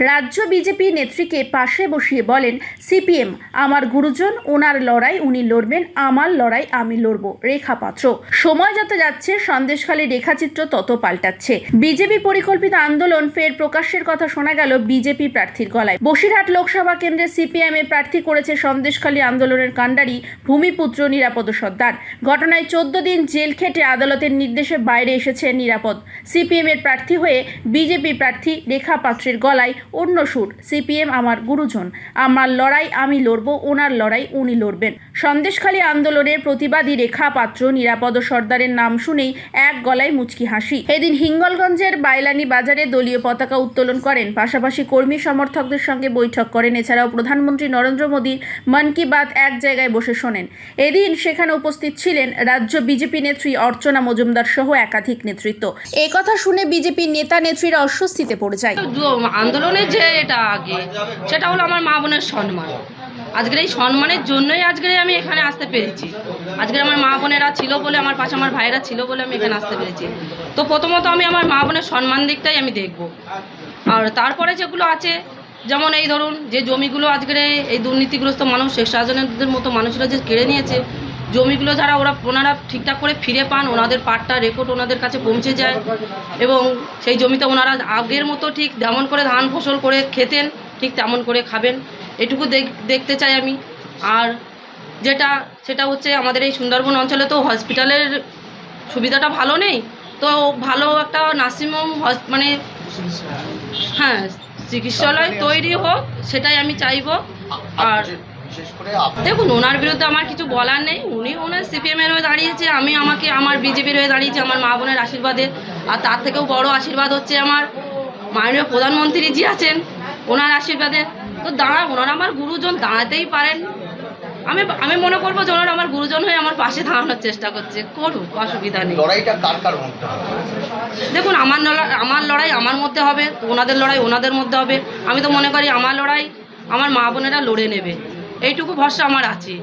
রাজ্য বিজেপি নেত্রীকে পাশে বসিয়ে বলেন, সিপিএম, আমার গুরুজন, ওনার লড়াই, উনি লড়বেন, আমার লড়াই, আমি লড়ব। রেখা পাত্র। সময় যত যাচ্ছে, সন্দেশখালী রেখাচিত্র তত পাল্টাচ্ছে। বিজেপি পরিকল্পিত আন্দোলন ফের প্রকাশের কথা শোনা গেল বিজেপি প্রার্থীর গলায়। বসিরহাট লোকসভা কেন্দ্রে সিপিএম এ প্রার্থী করেছে সন্দেশখালী আন্দোলনের কাণ্ডারি ভূমিপুত্র নিরাপদ সর্দার। ঘটনায় চোদ্দ দিন জেল খেটে আদালতের নির্দেশে বাইরে এসেছে নিরাপদ। সিপিএম এর প্রার্থী হয়ে বিজেপি প্রার্থী রেখা পাত্রের গলায় অন্য সুর, সিপিএম আমার গুরুজন। আমার লড়াই আমি লড়ব, ওনার লড়াই উনি লড়বেন। সন্দেশখালী আন্দোলনের প্রতিবাদী রেখা পাত্র নিরাপদ সর্দারের নাম শুনেই এক গলায় মুচকি হাসি। এদিন হিঙ্গলগঞ্জের বাইলানি বাজারে দলীয় পতাকা উত্তোলন করেন। পাশাপাশি কর্মী সমর্থকদের সঙ্গে বৈঠক করেন। এছাড়াও প্রধানমন্ত্রী নরেন্দ্র মোদীর মন কি বাত এক জায়গায় বসে শোনেন। এদিন সেখানে উপস্থিত ছিলেন রাজ্য বিজেপি নেত্রী অর্চনা মজুমদার সহ একাধিক নেতৃত্ব। কথা শুনে বিজেপির নেতা নেত্রীরা অস্বস্তিতে পড়ে যায়। আন্দোলনের যে এটা আগে। সেটা হলো আমার মা বোনের সম্মান। আজকের এই সম্মানের জন্যই আজকে আমি এখানে আসতে পেরেছি। আজকে আমার মা বোনেরা ছিল বলে, আমার পাশে আমার ভাইয়েরা ছিল বলে আমি এখানে আসতে পেরেছি। তো প্রথমত আমি আমার মা বোনের সম্মান দিকটাই আমি দেখব। আর তারপরে যেগুলো আছে, যেমন এই ধরুন, যে জমিগুলো আজকের এই দুর্নীতিগ্রস্ত মানুষ শেখ শাহজাহানের মতো মানুষরা যে কেড়ে নিয়েছে জমিগুলো যারা ওরা ওনারা ঠিকঠাক করে ফিরে পান ওনাদের পাট্টা রেকর্ড ওনাদের কাছে পৌঁছে যায়। এবং সেই জমিতে ওনারা আগের মতো ঠিক যেমন করে ধান ফসল করে খেতেন ঠিক তেমন করে খাবেন। এটুকু দেখ- দেখতে চাই আমি। আর যেটা সেটা হচ্ছে আমাদের এই সুন্দরবন অঞ্চলে তো হসপিটালের সুবিধাটা ভালো নেই। তো ভালো একটা নার্সিংহোম হস- মানে হ্যাঁ চিকিৎসালয় তৈরি হোক সেটাই আমি চাইব। আর বিশেষ করে দেখুন ওনার বিরুদ্ধে আমার কিছু বলার নেই। উনি ওনার সিপিএম এর হয়ে দাঁড়িয়েছে আমি আমাকে আমার বিজেপির হয়ে দাঁড়িয়েছি আমার মা বোনের আশীর্বাদে। আর তার থেকেও বড় আশীর্বাদ হচ্ছে আমার মাননীয় প্রধানমন্ত্রী জি আছেন ওনার আশীর্বাদে। তো দাঁড়া ওনারা আমার গুরুজন দাঁড়াতেই পারেন। আমি আমি মনে করব যে ওনারা আমার গুরুজন হয়ে আমার পাশে দাঁড়ানোর চেষ্টা করছে। করুক অসুবিধা নেই। লড়াইটা কার কার মধ্যে দেখুন আমার লড়াই আমার লড়াই আমার মধ্যে হবে ওনাদের লড়াই ওনাদের মধ্যে হবে। আমি তো মনে করি আমার লড়াই আমার মা বোনেরা লড়ে নেবে। এইটুকু ভরসা আমার আছে।